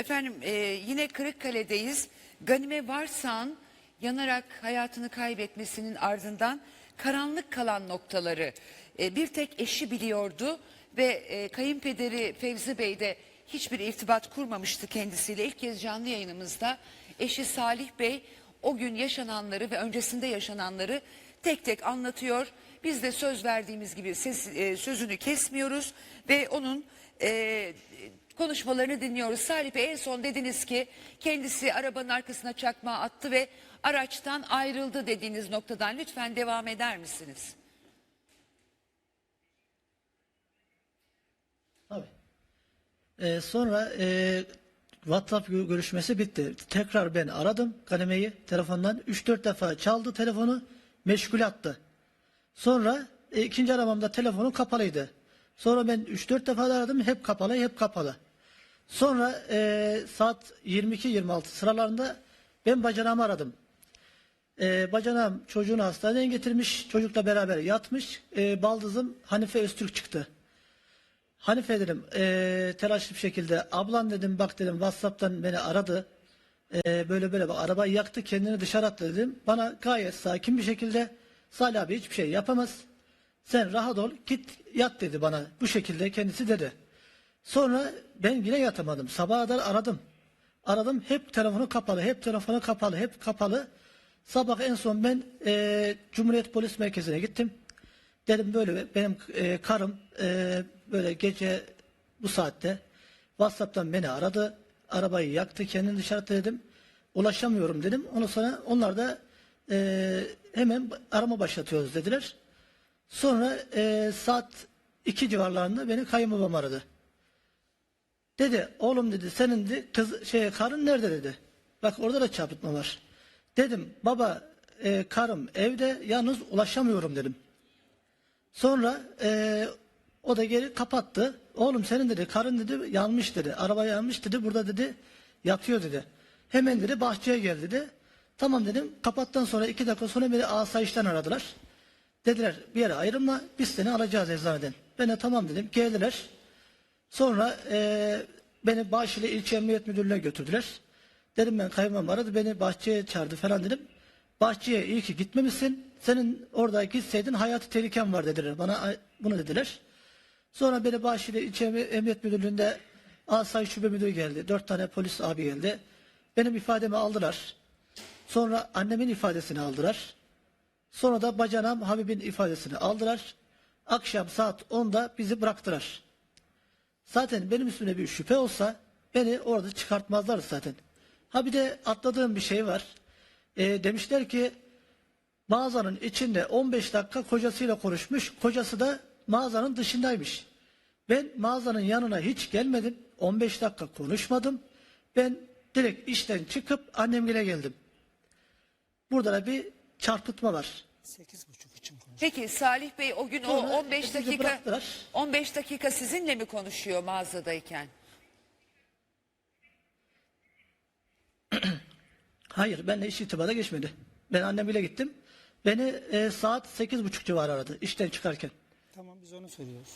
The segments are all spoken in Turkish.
Efendim e, yine Kırıkkale'deyiz. Ganime Varsan yanarak hayatını kaybetmesinin ardından karanlık kalan noktaları e, bir tek eşi biliyordu ve e, kayınpederi Fevzi Bey de hiçbir irtibat kurmamıştı kendisiyle. İlk kez canlı yayınımızda eşi Salih Bey o gün yaşananları ve öncesinde yaşananları tek tek anlatıyor. Biz de söz verdiğimiz gibi ses, e, sözünü kesmiyoruz ve onun e, konuşmalarını dinliyoruz. Salih Bey en son dediniz ki kendisi arabanın arkasına çakma attı ve araçtan ayrıldı dediğiniz noktadan lütfen devam eder misiniz? Tabii. Ee, sonra e, WhatsApp gö- görüşmesi bitti. Tekrar ben aradım Ganime'yi telefondan. 3-4 defa çaldı telefonu, meşgul attı. Sonra e, ikinci aramamda telefonu kapalıydı. Sonra ben 3-4 defa aradım, hep kapalı, hep kapalı. Sonra e, saat 22-26 sıralarında ben bacanağımı aradım. Ee, bacanağım çocuğunu hastaneye getirmiş, çocukla beraber yatmış. Ee, baldızım Hanife Öztürk çıktı. Hanife dedim eee telaşlı bir şekilde ablan dedim bak dedim Whatsapp'tan beni aradı. Eee, böyle böyle bak arabayı yaktı kendini dışarı attı dedim. Bana gayet sakin bir şekilde Salih abi hiçbir şey yapamaz. Sen rahat ol git yat dedi bana bu şekilde kendisi dedi. Sonra ben yine yatamadım sabaha kadar aradım. Aradım hep telefonu kapalı hep telefonu kapalı hep kapalı. Sabah en son ben eee, Cumhuriyet Polis Merkezi'ne gittim. Dedim böyle benim e, karım e, böyle gece bu saatte WhatsApp'tan beni aradı. Arabayı yaktı kendini dışarı dedim. Ulaşamıyorum dedim. Ondan sonra onlar da e, hemen arama başlatıyoruz dediler. Sonra e, saat 2 civarlarında beni kayınbabam aradı. Dedi oğlum dedi senin de kız şey karın nerede dedi. Bak orada da çarpıtma var. Dedim baba e, karım evde yalnız ulaşamıyorum dedim. Sonra eee, o da geri kapattı. Oğlum senin dedi karın dedi yanmış dedi. Araba yanmış dedi burada dedi yatıyor dedi. Hemen dedi bahçeye gel dedi. Tamam dedim. Kapattan sonra iki dakika sonra beni asayişten aradılar. Dediler bir yere ayrılma biz seni alacağız eczaneden. Ben de tamam dedim. Geldiler. Sonra eee, beni Bağışlı İlçe Emniyet Müdürlüğü'ne götürdüler. Dedim ben kayınbabam aradı beni bahçeye çağırdı falan dedim. Bahçeye iyi ki gitmemişsin. Senin orada gitseydin hayatı tehliken var dediler. Bana bunu dediler. Sonra beni Bağışlı İlçe Emniyet Müdürlüğü'nde Asayiş Şube Müdürü geldi. Dört tane polis abi geldi. Benim ifademi aldılar. Sonra annemin ifadesini aldılar. Sonra da bacanam Habib'in ifadesini aldılar. Akşam saat 10'da bizi bıraktılar. Zaten benim üstümde bir şüphe olsa beni orada çıkartmazlar zaten. Ha bir de atladığım bir şey var. Ee, demişler ki mağazanın içinde 15 dakika kocasıyla konuşmuş. Kocası da mağazanın dışındaymış. Ben mağazanın yanına hiç gelmedim. 15 dakika konuşmadım. Ben direkt işten çıkıp annemgile geldim. Burada da bir çarpıtma var. Sekiz buçuk için konuş. Peki Salih Bey o gün o Sonra 15 bizi dakika bıraktılar. 15 dakika sizinle mi konuşuyor mağazadayken? Hayır benimle iş irtibata geçmedi. Ben annemgile gittim. Beni e, saat 8.30 civarı aradı işten çıkarken. Tamam biz onu söylüyoruz.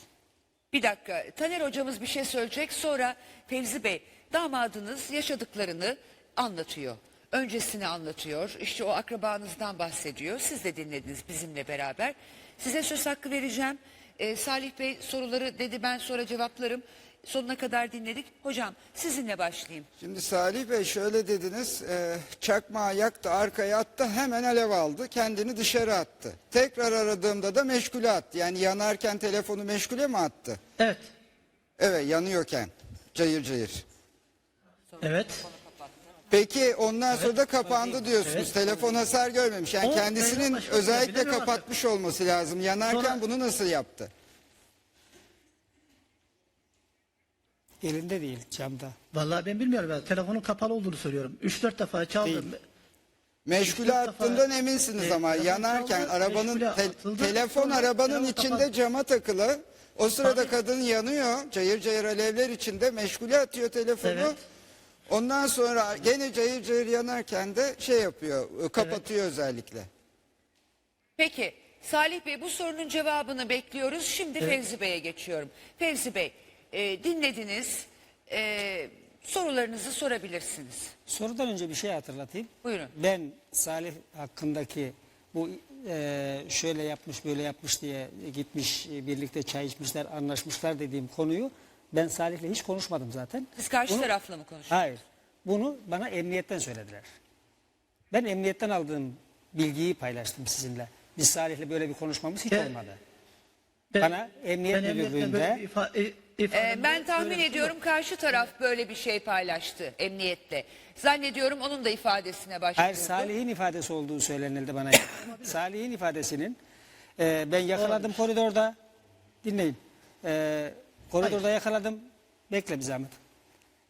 Bir dakika. Taner hocamız bir şey söyleyecek. Sonra Fevzi Bey damadınız yaşadıklarını anlatıyor. Öncesini anlatıyor. İşte o akrabanızdan bahsediyor. Siz de dinlediniz bizimle beraber. Size söz hakkı vereceğim. Ee, Salih Bey soruları dedi ben sonra cevaplarım. Sonuna kadar dinledik. Hocam sizinle başlayayım. Şimdi Salih Bey şöyle dediniz, e, çakmağı yaktı, arkaya attı, hemen alev aldı, kendini dışarı attı. Tekrar aradığımda da meşgule attı. Yani yanarken telefonu meşgule mi attı? Evet. Evet, yanıyorken, cayır cayır. Evet. Peki ondan sonra da kapandı diyorsunuz. Evet. Telefon hasar görmemiş. Yani O, kendisinin özellikle kapatmış olması lazım. Yanarken Sonra- bunu nasıl yaptı? Elinde değil camda. Vallahi ben bilmiyorum. Ben telefonun kapalı olduğunu söylüyorum. 3-4 defa çaldım. Meşgule Üç dört defa- attığından eminsiniz E, ama telefon yanarken çaldı, arabanın meşgule te- atıldı, telefon sonra arabanın telefon içinde kapandı. cama takılı. O sırada Tabii. kadın yanıyor. Cayır cayır alevler içinde meşgule atıyor telefonu. Evet. Ondan sonra gene cayır cayır yanarken de şey yapıyor, e, kapatıyor özellikle. Peki Salih Bey bu sorunun cevabını bekliyoruz. Şimdi Fevzi Bey'e geçiyorum. Fevzi Bey e, dinlediniz. E, sorularınızı sorabilirsiniz. Sorudan önce bir şey hatırlatayım. Buyurun. Ben Salih hakkındaki bu e, şöyle yapmış böyle yapmış diye gitmiş e, birlikte çay içmişler anlaşmışlar dediğim konuyu ben Salih'le hiç konuşmadım zaten. Siz karşı Bunu- tarafla mı konuşuyorsunuz? Hayır. Bunu bana emniyetten söylediler. Ben emniyetten aldığım bilgiyi paylaştım sizinle. Biz Salih'le böyle bir konuşmamız hiç Ben- olmadı. Ben- Bana emniyet ben emniyetten müdürlüğünde- böyle bir ifa- e- Ee, ben tahmin şey ediyorum karşı taraf böyle bir şey paylaştı emniyette. Zannediyorum onun da ifadesine başvurdu. Hayır Salih'in ifadesi olduğu söylenildi bana. Salih'in ifadesinin e, ben yakaladım koridorda. Dinleyin. E, koridorda yakaladım. Bekle bir zahmet.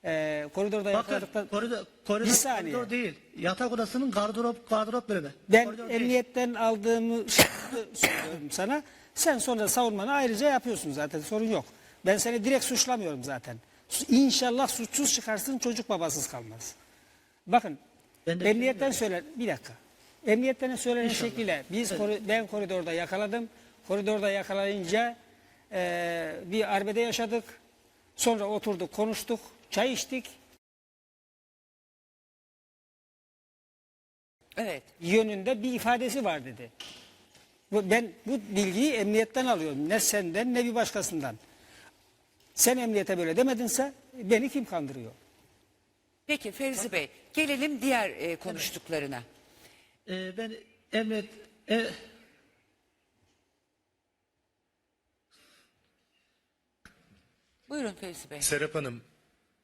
E, koridorda Bakın yakaladıktan... koridor, koridor, Bir saniye. koridor değil. Yatak odasının gardırop, gardırop bölümü. Ben Koridor değil. emniyetten aldığımı söylüyorum sana. Sen sonra savunmanı ayrıca yapıyorsun zaten sorun yok. Ben seni direkt suçlamıyorum zaten. İnşallah suçsuz çıkarsın çocuk babasız kalmaz. Bakın Ben de emniyetten söyle bir dakika. Emniyetten söylenen şekliyle biz kori- ben koridorda yakaladım. Koridorda yakalayınca eee, bir arbede yaşadık. Sonra oturduk konuştuk çay içtik. Evet. yönünde bir ifadesi var dedi. Bu, ben bu bilgiyi emniyetten alıyorum. Ne senden ne bir başkasından. Sen emniyete böyle demedinse beni kim kandırıyor? Peki Fevzi Bey gelelim diğer e, konuştuklarına. Ee, ben emniyet e, Buyurun Fevzi Bey. Serap Hanım,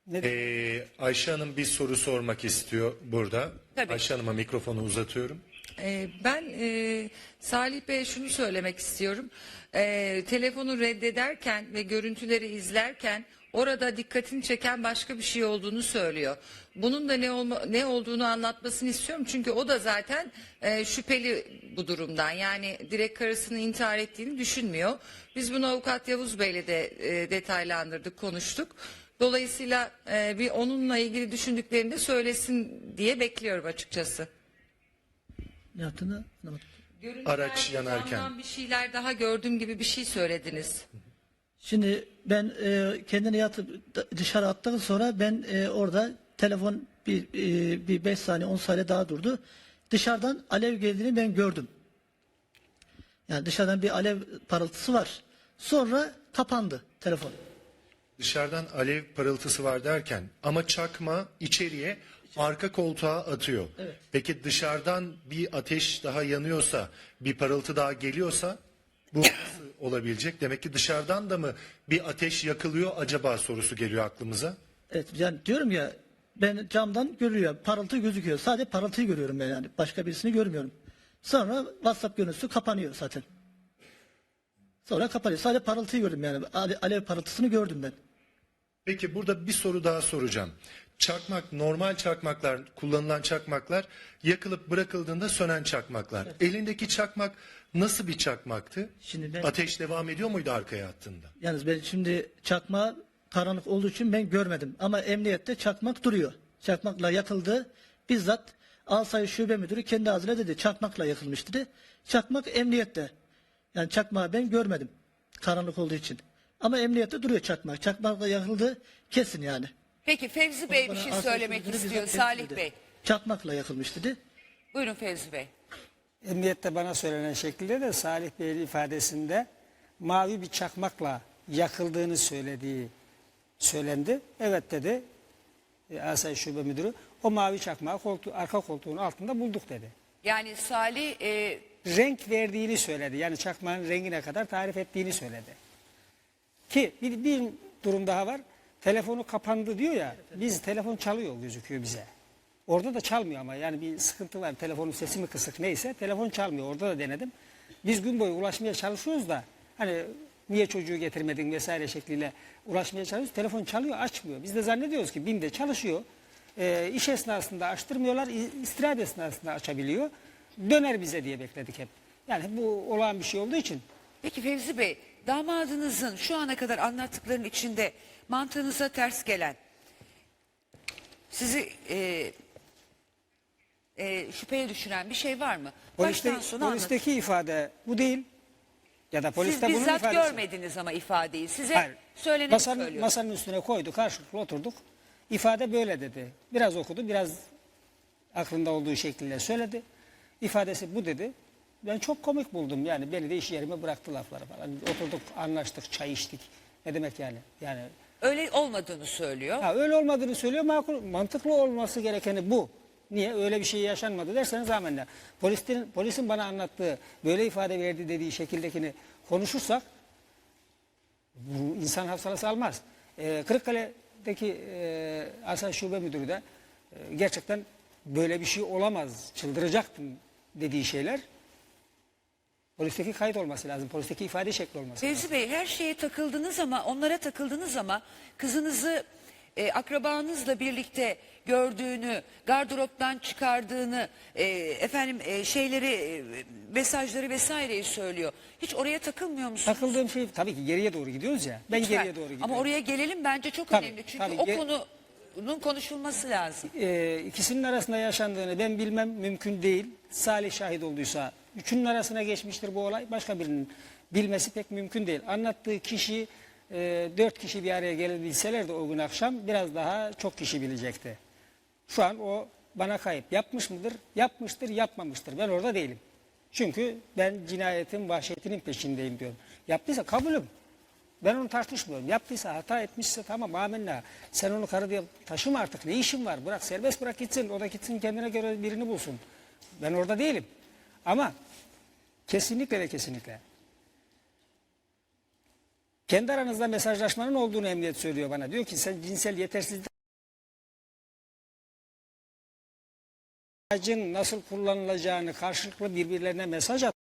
Ne eee, Ayşe Hanım bir soru sormak istiyor burada. Tabii. Ayşe Hanım'a mikrofonu uzatıyorum. Ee, Ben e, Salih Bey'e şunu söylemek istiyorum. Ee, telefonu reddederken ve görüntüleri izlerken orada dikkatini çeken başka bir şey olduğunu söylüyor. Bunun da ne olma, ne olduğunu anlatmasını istiyorum çünkü o da zaten e, şüpheli bu durumdan. Yani direkt karısını intihar ettiğini düşünmüyor. Biz bunu avukat Yavuz Bey'le de e, detaylandırdık, konuştuk. Dolayısıyla e, bir onunla ilgili düşündüklerini de söylesin diye bekliyorum açıkçası. ne yaptığını anlamadım. Araç yanarken. bir şeyler daha gördüğüm gibi bir şey söylediniz. Şimdi ben e, kendini yatıp dışarı attıktan sonra ben e, orada telefon bir e, bir 5 saniye 10 saniye daha durdu. Dışarıdan alev geldiğini ben gördüm. Yani dışarıdan bir alev parıltısı var. Sonra kapandı telefon. Dışarıdan alev parıltısı var derken ama çakma içeriye arka koltuğa atıyor. Peki dışarıdan bir ateş daha yanıyorsa, bir parıltı daha geliyorsa bu nasıl olabilecek? Demek ki dışarıdan da mı bir ateş yakılıyor acaba sorusu geliyor aklımıza. Evet yani diyorum ya ben camdan görüyor parıltı gözüküyor. Sadece parıltıyı görüyorum ben yani başka birisini görmüyorum. Sonra WhatsApp görüntüsü kapanıyor zaten. Sonra kapanıyor. Sadece parıltıyı gördüm yani. Ale- Alev parıltısını gördüm ben. Peki burada bir soru daha soracağım. Çakmak, normal çakmaklar, kullanılan çakmaklar yakılıp bırakıldığında sönen çakmaklar. Elindeki çakmak nasıl bir çakmaktı? Şimdi ben- Ateş devam ediyor muydu arkaya attığında? Yalnız ben şimdi çakma karanlık olduğu için ben görmedim. Ama emniyette çakmak duruyor. Çakmakla yakıldı. Bizzat Alsay Şube Müdürü kendi ağzıyla dedi. Çakmakla yakılmış dedi. Çakmak emniyette. Yani çakmağı ben görmedim. Karanlık olduğu için. Ama emniyette duruyor çakmak. Çakmakla yakıldı kesin yani. Peki Fevzi Bey bir şey Alsay söylemek Şube Müdürü istiyor Salih dedi. Bey. Çakmakla yakılmış dedi. Buyurun Fevzi Bey. Emniyette bana söylenen şekilde de Salih Bey'in ifadesinde mavi bir çakmakla yakıldığını söylediği söylendi. Evet dedi e, Asayiş Şube Müdürü. O mavi çakmağı koltuğu, arka koltuğun altında bulduk dedi. Yani Salih e, renk verdiğini söyledi. Yani çakmağın rengine kadar tarif ettiğini söyledi. Ki bir, bir durum daha var. Telefonu kapandı diyor ya. Biz telefon çalıyor gözüküyor bize. Orada da çalmıyor ama yani bir sıkıntı var. Telefonun sesi mi kısık neyse telefon çalmıyor. Orada da denedim. Biz gün boyu ulaşmaya çalışıyoruz da hani niye çocuğu getirmedin vesaire şekliyle ulaşmaya çalışıyoruz. Telefon çalıyor açmıyor. Biz de zannediyoruz ki BİM'de çalışıyor. Ee, iş esnasında açtırmıyorlar. istirahat esnasında açabiliyor. Döner bize diye bekledik hep. Yani bu olağan bir şey olduğu için Peki Fevzi Bey, damadınızın şu ana kadar anlattıklarının içinde mantığınıza ters gelen, sizi e, e, şüpheye düşüren bir şey var mı? poliste, Baştan sona anlatın. polisteki ifade bu değil. Ya da Siz poliste bunun bizzat ifadesi. görmediniz ama ifadeyi. Size Hayır. söyleneni Masanın, söylüyorum. masanın üstüne koydu karşılıklı oturduk. İfade böyle dedi. Biraz okudu, biraz aklında olduğu şekliyle söyledi. İfadesi bu dedi. Ben çok komik buldum yani beni de iş yerime bıraktı lafları falan. Oturduk, anlaştık, çay içtik. Ne demek yani? Yani Öyle olmadığını söylüyor. Ha, öyle olmadığını söylüyor. Makul, mantıklı olması gerekeni bu. Niye? Öyle bir şey yaşanmadı derseniz amenna. Polisin, polisin bana anlattığı, böyle ifade verdi dediği şekildekini konuşursak bu insan hafsalası almaz. Ee, Kırıkkale'deki e, Asayiş Şube Müdürü de e, gerçekten böyle bir şey olamaz, çıldıracaktım dediği şeyler polisteki kayıt olması lazım. Polisteki ifade şekli olması lazım. Fevzi Bey her şeye takıldınız ama onlara takıldınız ama kızınızı e, akrabanızla birlikte gördüğünü, gardıroptan çıkardığını, e, efendim e, şeyleri, e, mesajları vesaireyi söylüyor. Hiç oraya takılmıyor musunuz? Takıldığım şey tabii ki geriye doğru gidiyoruz ya. Ben Lütfen. geriye doğru gidiyorum. Ama oraya gelelim bence çok Tabii, önemli. Çünkü tabii. o Ge- konunun konuşulması lazım. e, ikisinin arasında yaşandığını ben bilmem mümkün değil. Salih şahit olduysa üçünün arasına geçmiştir bu olay. Başka birinin bilmesi pek mümkün değil. Anlattığı kişi e, dört kişi bir araya gelebilselerdi o gün akşam biraz daha çok kişi bilecekti. Şu an o bana kayıp. Yapmış mıdır? Yapmıştır, yapmamıştır. Ben orada değilim. Çünkü ben cinayetin, vahşetinin peşindeyim diyorum. Yaptıysa kabulüm. Ben onu tartışmıyorum. Yaptıysa, hata etmişse tamam amenna. Sen onu karı diye taşıma artık. Ne işin var? Bırak serbest bırak gitsin. O da gitsin kendine göre birini bulsun. Ben orada değilim. Ama kesinlikle ve kesinlikle kendi aranızda mesajlaşmanın olduğunu emniyet söylüyor bana. Diyor ki sen cinsel yetersizlik nasıl kullanılacağını karşılıklı birbirlerine mesaj at.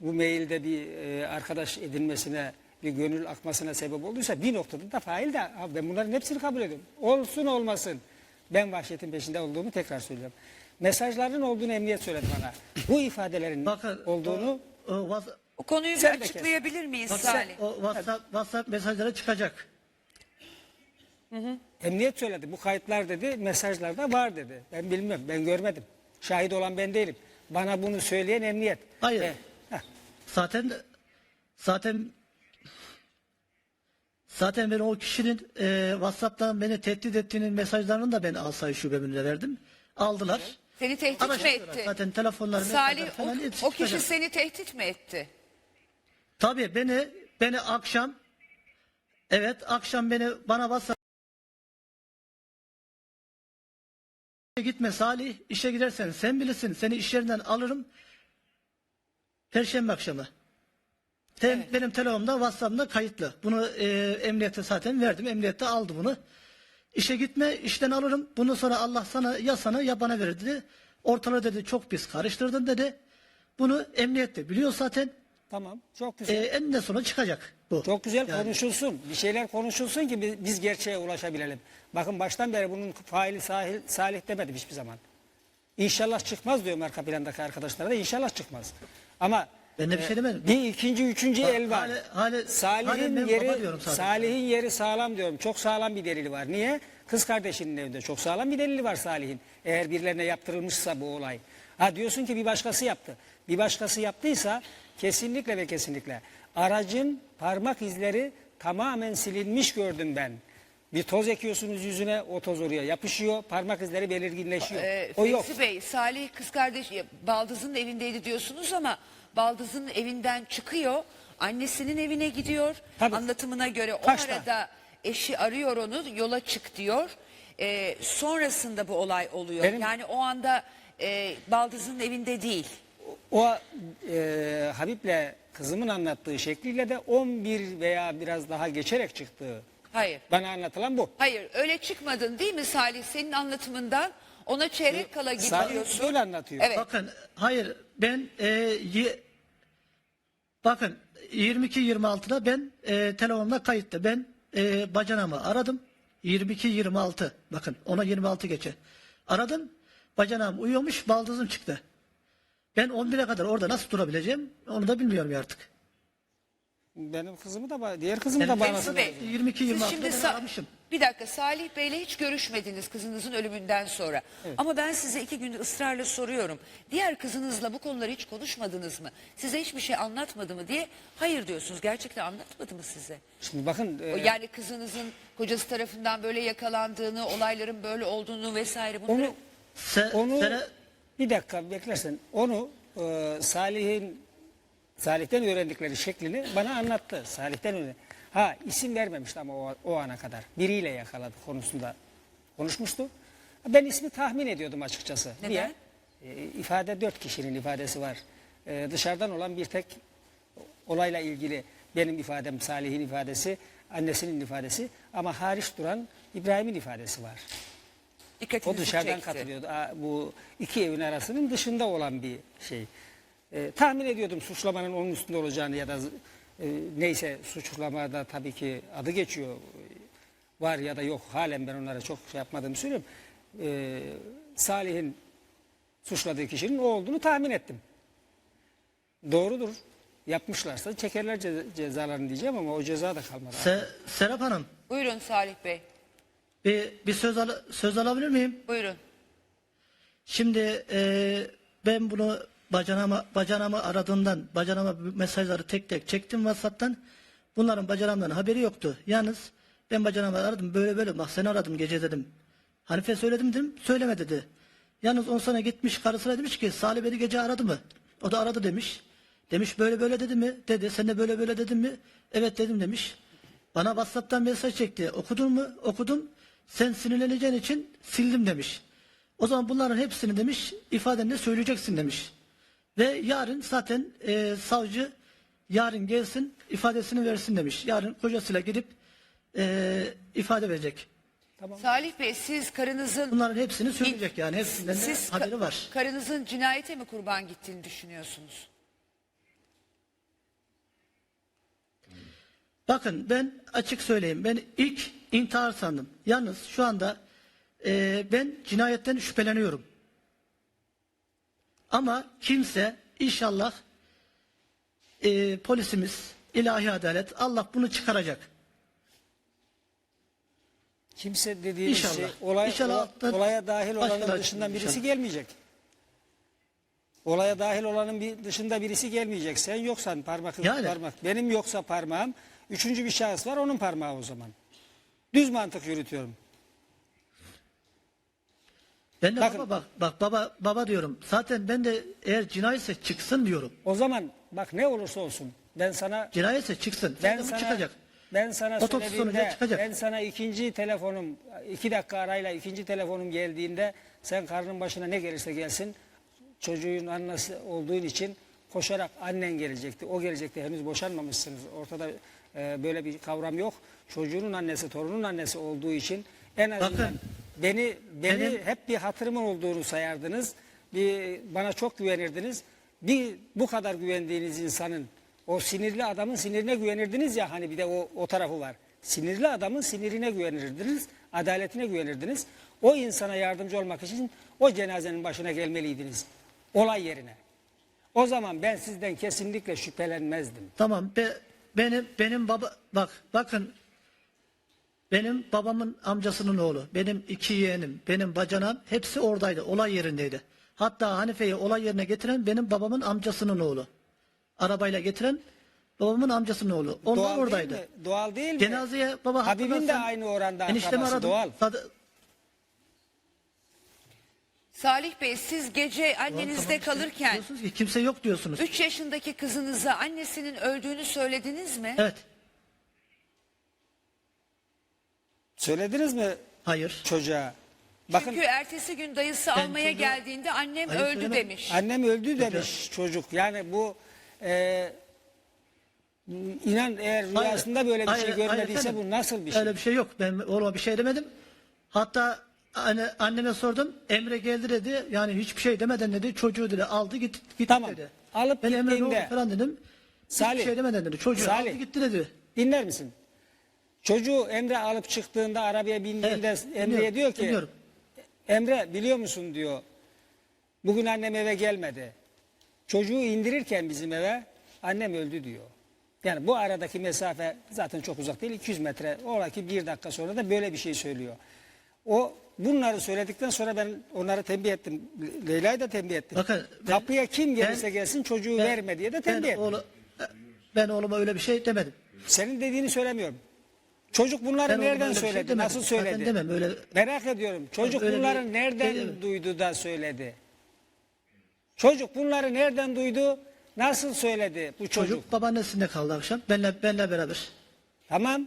bu mailde bir e, arkadaş edinmesine bir gönül akmasına sebep olduysa bir noktada da fail de "Ha, ben bunların hepsini kabul ediyorum. Olsun olmasın. Ben vahşetin peşinde olduğumu tekrar söylüyorum. Mesajların olduğunu emniyet söyledi bana. Bu ifadelerin Bakın olduğunu o, o, Whats- O konuyu bir Sen de kes. açıklayabilir miyiz Salih? o WhatsApp, WhatsApp mesajları çıkacak. emniyet söyledi. Bu kayıtlar dedi mesajlarda var dedi. Ben bilmem ben görmedim. Şahit olan ben değilim. Bana bunu söyleyen emniyet. Hayır. E, heh. Zaten zaten zaten ben o kişinin e, WhatsApp'tan beni tehdit ettiğinin mesajlarını da ben Asayiş Şubemine verdim. Aldılar. Seni tehdit mi Araştırıyorlar. etti? Zaten telefonlar, Salih falan o, hepsi o kişi çıkacak. seni tehdit mi etti? Tabii beni beni akşam evet akşam beni bana WhatsApp gitme Salih işe gidersen sen bilirsin seni iş yerinden alırım Perşembe akşamı. Te- Benim telefonumda WhatsApp'ımda kayıtlı. Bunu e, emniyete zaten verdim. Emniyette aldı bunu. İşe gitme işten alırım. Bundan sonra Allah sana ya sana ya bana verir dedi. Ortalığı dedi çok pis karıştırdın dedi. Bunu emniyette biliyor zaten. Tamam çok E, güzel. eninde sonra çıkacak bu. Çok güzel Yani- konuşulsun. Bir şeyler konuşulsun ki biz, biz gerçeğe ulaşabilelim. Bakın baştan beri bunun faili sahil, salih demedim hiçbir zaman. İnşallah çıkmaz diyorum arka plandaki arkadaşlara da inşallah çıkmaz. Ama Ben de bir şey demedim. bir ikinci, üçüncü Ha- el var. hale- hale- hale Salih'in ben baba yeri, diyorum sadece. Salih'in yeri sağlam diyorum. Çok sağlam bir delili var. Niye? Kız kardeşinin evinde çok sağlam bir delili var Salih'in. Eğer birilerine yaptırılmışsa bu olay. Ha diyorsun ki bir başkası yaptı. Bir başkası yaptıysa kesinlikle ve kesinlikle aracın parmak izleri tamamen silinmiş gördüm ben. Bir toz ekiyorsunuz yüzüne, o toz oraya yapışıyor, parmak izleri belirginleşiyor. Ee, o yok. Fevzi Bey, Salih kız kardeş ya, Baldız'ın evindeydi diyorsunuz ama Baldız'ın evinden çıkıyor, annesinin evine gidiyor. Tabii. Anlatımına göre o Kaçta? arada eşi arıyor onu, yola çık diyor. Ee, sonrasında bu olay oluyor. Benim- Yani o anda e, Baldız'ın evinde değil. O e, Habib'le kızımın anlattığı şekliyle de 11 veya biraz daha geçerek çıktığı Hayır. bana anlatılan bu. Hayır öyle çıkmadın değil mi Salih? Senin anlatımından ona çeyrek kala Salih gidiyorsun. böyle anlatıyor. Evet. Bakın hayır ben e, ye- bakın 22-26'da ben e, telefonumda kayıttı. Ben e, bacanamı aradım. 22-26 bakın ona 26 geçe. Aradım. Bacanam uyuyormuş baldızım çıktı. Ben 11'e kadar orada nasıl durabileceğim onu da bilmiyorum artık. Benim kızımı da diğer kızımı da bağlasın. Remzi Bey, 22 siz 26 şimdi ben Sa- aramışım. Bir dakika Salih Bey'le hiç görüşmediniz kızınızın ölümünden sonra. Ama ben size iki gündür ısrarla soruyorum. Diğer kızınızla bu konuları hiç konuşmadınız mı? Size hiçbir şey anlatmadı mı diye hayır diyorsunuz. Gerçekten anlatmadı mı size? Şimdi bakın e, O Yani kızınızın kocası tarafından böyle yakalandığını, olayların böyle olduğunu vesaire bunları... onu Se, onu sene- bir dakika beklersen onu e, Salih'in Salih'ten öğrendikleri şeklini bana anlattı. Salih'ten. Ha isim vermemişti ama o, o ana kadar. Biriyle yakaladı konusunda konuşmuştu. Ben ismi tahmin ediyordum açıkçası. Neden? Niye? E, ifade dört kişinin ifadesi var. E, dışarıdan olan bir tek olayla ilgili benim ifadem Salih'in ifadesi, annesinin ifadesi ama hariç duran İbrahim'in ifadesi var. O dikkatinizi dışarıdan çekti. katılıyordu. Bu iki evin arasının dışında olan bir şey. Ee, tahmin ediyordum suçlamanın onun üstünde olacağını ya da e, neyse suçlamada tabii ki adı geçiyor. Var ya da yok halen ben onlara çok şey yapmadığımı söylüyorum. Ee, Salih'in suçladığı kişinin o olduğunu tahmin ettim. Doğrudur. Yapmışlarsa çekerler ce- cezalarını diyeceğim ama o ceza da kalmadı. Se, Serap Hanım Buyurun Salih Bey, bir, bir söz, al, söz alabilir miyim? buyurun. Şimdi e, ben bunu bacanama, bacanamı aradığımdan bacanama mesajları tek tek çektim WhatsApp'tan. Bunların bacanamdan haberi yoktu. Yalnız ben bacanamı aradım böyle böyle bak seni aradım gece dedim. Hanife söyledim dedim söyleme dedi. Yalnız on sonra gitmiş karısına demiş ki Salih beni gece aradı mı? O da aradı demiş. Demiş böyle böyle dedi mi? Dedi sen de böyle böyle dedin mi? Evet dedim demiş. Bana WhatsApp'tan mesaj çekti. Okudun mu? Okudum. Sen sinirleneceğin için sildim demiş. O zaman bunların hepsini demiş ifadende söyleyeceksin demiş. Ve yarın zaten e, savcı yarın gelsin ifadesini versin demiş. Yarın kocasıyla gidip e, ifade verecek. Salih Bey siz karınızın... Bunların hepsini söyleyecek yani. Hepsinden de Siz ka- haberi var. karınızın cinayete mi kurban gittiğini düşünüyorsunuz? Bakın ben açık söyleyeyim. Ben ilk intihar sandım. Yalnız şu anda e, ben cinayetten şüpheleniyorum. Ama kimse inşallah e, polisimiz, ilahi adalet Allah bunu çıkaracak. Kimse dediğiniz İnşallah. şey olay, İnşallah ola- alttan olaya dahil olanın dışından birisi inşallah. gelmeyecek. Olaya dahil olanın bir dışında birisi gelmeyecek. Sen yoksan parmak Yani. parmak. Benim yoksa parmağım. Üçüncü bir şahıs var onun parmağı o zaman. Düz mantık yürütüyorum. Ben de Bakın. baba bak, bak baba baba diyorum. Zaten ben de eğer cinayetse çıksın diyorum. O zaman bak ne olursa olsun ben sana Cinayetse çıksın. ben Zaten bu sana çıkacak. ben sana Otopsi söylediğimde çıkacak. ben sana ikinci telefonum iki dakika arayla ikinci telefonum geldiğinde sen karnın başına ne gelirse gelsin çocuğun annesi olduğun için koşarak annen gelecekti. O gelecekti. Henüz boşanmamışsınız. Ortada e, böyle bir kavram yok. Çocuğunun annesi, torunun annesi olduğu için en azından Bakın, beni beni benim- hep bir hatırımın olduğunu sayardınız. Bir bana çok güvenirdiniz. Bir bu kadar güvendiğiniz insanın o sinirli adamın sinirine güvenirdiniz ya hani bir de o o tarafı var. Sinirli adamın sinirine güvenirdiniz, adaletine güvenirdiniz. O insana yardımcı olmak için o cenazenin başına gelmeliydiniz. Olay yerine. O zaman ben sizden kesinlikle şüphelenmezdim. Tamam be, benim benim baba bak bakın benim babamın amcasının oğlu, benim iki yeğenim, benim bacanam hepsi oradaydı, olay yerindeydi. Hatta Hanife'yi olay yerine getiren benim babamın amcasının oğlu. Arabayla getiren babamın amcasının oğlu. Onlar Doğal oradaydı. değil mi? Doğal değil mi? Cenazeye baba Habibin de aynı oranda eniştemi akrabası, aradım. doğal. Sad- Salih Bey siz gece annenizde Tamam, kalırken diyorsunuz ki kimse yok diyorsunuz. 3 yaşındaki kızınıza annesinin öldüğünü söylediniz mi? Evet. Söylediniz mi Hayır. çocuğa? Bakın Çünkü ertesi gün dayısı almaya çocuğa- geldiğinde annem Hayır, öldü söylemedim. demiş. Annem öldü demiş çocuk. Yani bu e, inan eğer rüyasında böyle bir Hayır, şey hayır görmediyse efendim. bu nasıl bir şey? Öyle bir şey yok. Ben oğluma bir şey demedim. Hatta anne, anneme sordum. Emre geldi dedi. Yani hiçbir şey demeden dedi. Çocuğu dedi aldı gitti, gitti Tamam. dedi. Alıp ben Emre ne oldu gittiğinde- falan dedim. Salih. Hiçbir şey demeden dedi. Çocuğu Salih. aldı gitti dedi. Dinler misin? Çocuğu Emre alıp çıktığında arabaya bindiğinde Evet, Emre'ye diyor ki dinliyorum. Emre biliyor musun diyor. Bugün annem eve gelmedi. Çocuğu indirirken bizim eve annem öldü diyor. Yani bu aradaki mesafe zaten çok uzak değil 200 metre. Oradaki bir dakika sonra da böyle bir şey söylüyor. O bunları söyledikten sonra ben onları tembih ettim. Le- Leyla'yı da tembih ettim. Bakın, ben- Kapıya kim gelirse ben- gelsin çocuğu Ben- verme diye de ben tembih ettim. oğlu- ben oğluma öyle bir şey demedim. Senin dediğini söylemiyorum. Çocuk bunları Ben nereden öyle bir şey söyledi? demedim. Nasıl Zaten söyledi? demem, öyle- Merak ediyorum. Çocuk öyle bir bunları şey nereden demedim. duydu da söyledi? Çocuk bunları nereden duydu? Nasıl söyledi bu çocuk? Çocuk babaannesinde kaldı akşam. Benle, benle beraber. Tamam.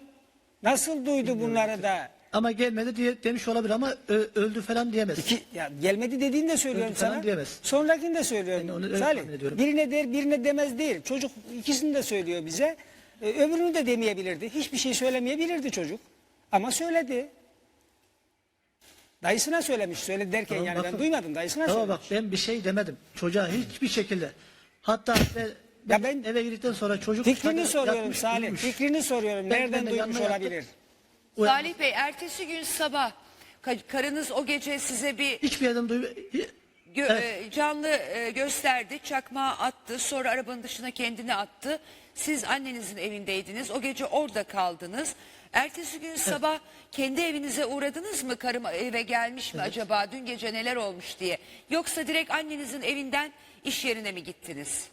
Nasıl duydu bunları da? Ama gelmedi diye demiş olabilir ama ö- öldü falan diyemez. İki, ya gelmedi dediğini de söylüyorum Öldü falan sana. diyemez. Sonrakini de söylüyorum. Ben onu öyle Salih, tahmin ediyorum. birine der birine demez değil. Çocuk ikisini de söylüyor bize. Ee, öbürünü de demeyebilirdi. Hiçbir şey söylemeyebilirdi çocuk. Ama söyledi. Dayısına söylemiş. Söyledi derken Tamam, yani ben bakın. duymadım. Dayısına Tamam söylemiş. bak ben bir şey demedim. Çocuğa hiçbir şekilde. Hatta ben, Ya ben ben- eve girdikten sonra çocuk Fikrini zaten soruyorum yatmış, Salih. uyumuş. Fikrini soruyorum. Ben- Nereden ben de duymuş yanına yattım. olabilir? Uyan- Salih Bey ertesi gün sabah ka- karınız o gece size bir Hiçbir yerden duy gö- Evet. e, canlı e, gösterdi. Çakmağı attı. Sonra arabanın dışına kendini attı. Siz annenizin evindeydiniz. O gece orada kaldınız. Ertesi gün sabah kendi evinize uğradınız mı? Karım eve gelmiş mi acaba? Dün gece neler olmuş diye. Yoksa direkt annenizin evinden iş yerine mi gittiniz?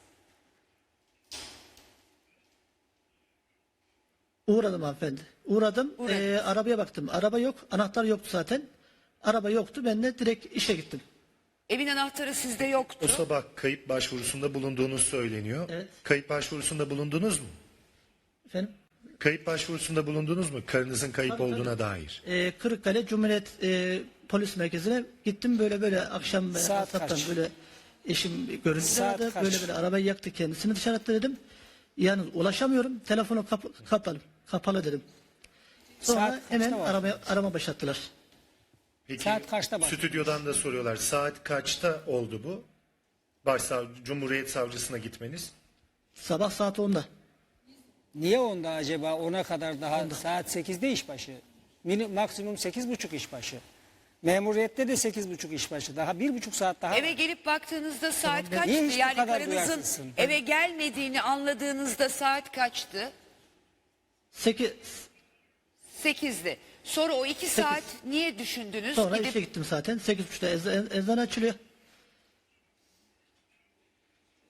Uğradım hanımefendi. Uğradım. Uğradınız. Ee, arabaya baktım. Araba yok. Anahtar yoktu zaten. Araba yoktu. Ben de direkt işe gittim. Evin anahtarı sizde yoktu. O sabah kayıp başvurusunda bulunduğunuz söyleniyor. Evet. Kayıp başvurusunda bulundunuz mu? Efendim? Kayıp başvurusunda bulundunuz mu? Karınızın kayıp Tabii, olduğuna dair. Ee, Kırıkkale Cumhuriyet e, Polis Merkezi'ne gittim. Böyle böyle akşam böyle Saat WhatsApp'tan kaç? böyle eşim görüntü Saat aradı. kaç? Böyle böyle arabayı yaktı kendisini dışarı attı dedim. Yani ulaşamıyorum. Telefonu kap- kapalı. Kapalı dedim. Sonra Saat kaçta hemen var? arama, arama başlattılar. Peki, Saat kaçta başlıyor? Stüdyodan da soruyorlar. Saat kaçta oldu bu? Başsavcı, Cumhuriyet Savcısına gitmeniz. Sabah saat 10'da. Niye onda acaba ona kadar daha saat 8'de işbaşı? Mini, maksimum 8.30 işbaşı. Memuriyette de 8.30 işbaşı. Daha bir buçuk saat daha Eve var. gelip baktığınızda saat Niye kaçtı? bu Yani kadar karınızın eve gelmediğini anladığınızda saat kaçtı? 8 Sekizdi. Sonra o iki saat niye düşündünüz? sonra Gidip işe gittim zaten. 8.30'da ezan, ezan açılıyor.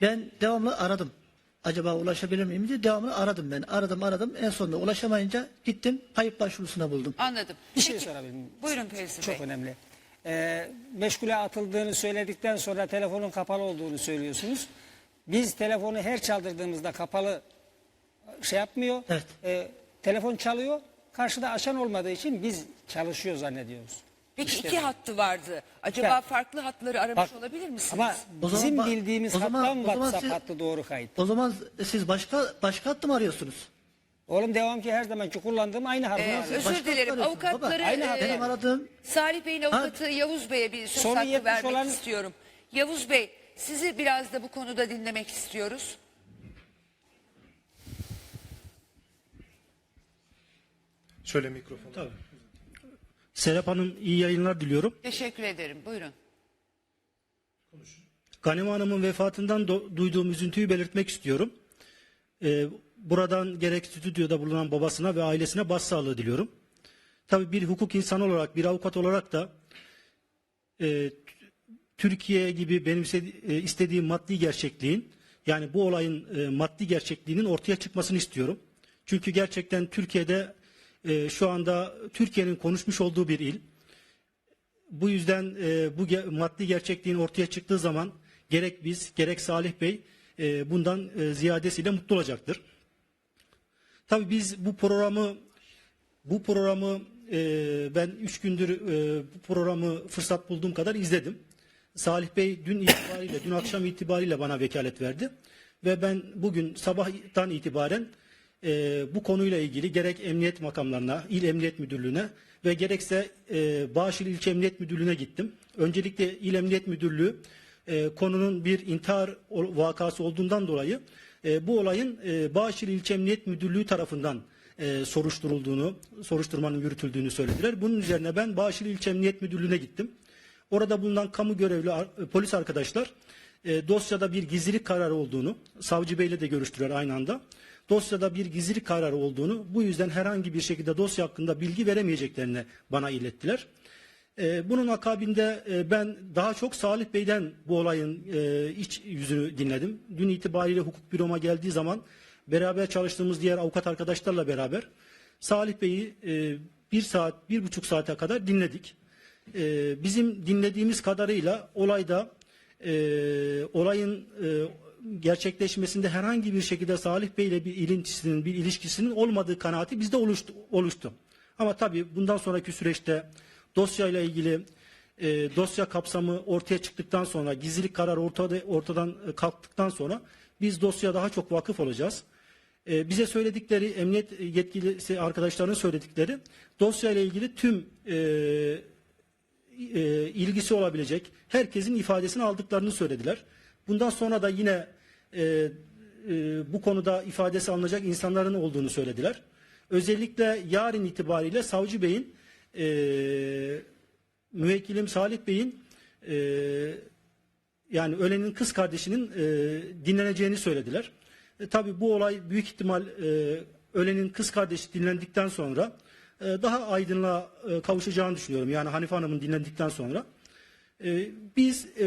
Ben devamlı aradım. Acaba ulaşabilir miyim diye devamlı aradım ben. Aradım aradım. En sonunda ulaşamayınca gittim. Kayıp başvurusuna buldum. anladım. Bir şey Peki, sorabilir miyim? Buyurun Fevzi Çok Bey. önemli. Ee, meşgule atıldığını söyledikten sonra telefonun kapalı olduğunu söylüyorsunuz. Biz telefonu her çaldırdığımızda kapalı şey yapmıyor. Evet. Ee, telefon çalıyor. Karşıda açan olmadığı için biz çalışıyor zannediyoruz. Peki İşte iki bu. hattı vardı. Acaba Ya- farklı hatları aramış Bak, olabilir misiniz? Ama O zaman bizim ba- bildiğimiz o zaman- hattan o zaman WhatsApp siz- hattı doğru kayıt. O zaman siz başka başka hattı mı arıyorsunuz? Oğlum devam ki her zamanki kullandığım aynı harfi Ee, arıyorum. özür Başka dilerim. baba. Avukatları Aynı e. Benim aradığım Salih Bey'in avukatı Yavuz Bey'e bir söz Sonu hakkı yetmiş vermek olan- istiyorum. Yavuz Bey sizi biraz da bu konuda dinlemek istiyoruz. Şöyle mikrofonu. Serap Hanım iyi yayınlar diliyorum. Teşekkür ederim. Buyurun. Ganime Hanım'ın vefatından do- duyduğum üzüntüyü belirtmek istiyorum. Ee, buradan gerek stüdyoda bulunan babasına ve ailesine başsağlığı diliyorum. Tabii bir hukuk insanı olarak, bir avukat olarak da e, Türkiye gibi benim istediğim maddi gerçekliğin, yani bu olayın e, maddi gerçekliğinin ortaya çıkmasını istiyorum. Çünkü gerçekten Türkiye'de e, şu anda Türkiye'nin konuşmuş olduğu bir il. Bu yüzden e, bu ge- maddi gerçekliğin ortaya çıktığı zaman gerek biz gerek Salih Bey e, bundan e, ziyadesiyle mutlu olacaktır. Tabii biz bu programı bu programı e, ben üç gündür e, bu programı fırsat bulduğum kadar izledim. Salih Bey dün itibariyle, dün akşam itibariyle bana vekalet verdi. Ve ben bugün sabahtan itibaren e, bu konuyla ilgili gerek emniyet makamlarına, il emniyet müdürlüğüne ve gerekse e, Bağışil İlçe Emniyet Müdürlüğü'ne gittim. Öncelikle il emniyet müdürlüğü e, konunun bir intihar vakası olduğundan dolayı e, bu olayın e, Bağışil İlçe Emniyet Müdürlüğü tarafından e, soruşturulduğunu, soruşturmanın yürütüldüğünü söylediler. Bunun üzerine ben Bağışil İlçe Emniyet Müdürlüğü'ne gittim. Orada bulunan kamu görevli ar- polis arkadaşlar e, dosyada bir gizlilik kararı olduğunu savcı beyle de görüştüler aynı anda. Dosyada bir gizlilik kararı olduğunu, bu yüzden herhangi bir şekilde dosya hakkında bilgi veremeyeceklerini bana ilettiler. E, bunun akabinde e, ben daha çok Salih Bey'den bu olayın e, iç yüzünü dinledim. Dün itibariyle hukuk büroma geldiği zaman beraber çalıştığımız diğer avukat arkadaşlarla beraber Salih Bey'i e, bir saat, bir buçuk saate kadar dinledik. Bizim dinlediğimiz kadarıyla olayda e, olayın gerçekleşmesinde herhangi bir şekilde Salih Bey ile bir ilintisinin, bir ilişkisinin olmadığı kanaati bizde oluştu. oluştu. Ama tabii bundan sonraki süreçte dosyayla ilgili e, dosya kapsamı ortaya çıktıktan sonra, gizlilik kararı ortada, ortadan e, kalktıktan sonra biz dosyaya daha çok vakıf olacağız. E, bize söyledikleri, emniyet yetkilisi arkadaşların söyledikleri dosyayla ilgili tüm e, e, ilgisi olabilecek herkesin ifadesini aldıklarını söylediler. Bundan sonra da yine e, e, bu konuda ifadesi alınacak insanların olduğunu söylediler. Özellikle yarın itibariyle Savcı Bey'in e, müvekkilim Salih Bey'in e, yani ölenin kız kardeşinin e, dinleneceğini söylediler. E, tabii bu olay büyük ihtimal e, ölenin kız kardeşi dinlendikten sonra e, daha aydınlığa e, kavuşacağını düşünüyorum. Yani Hanife Hanım'ın dinlendikten sonra. E, biz e,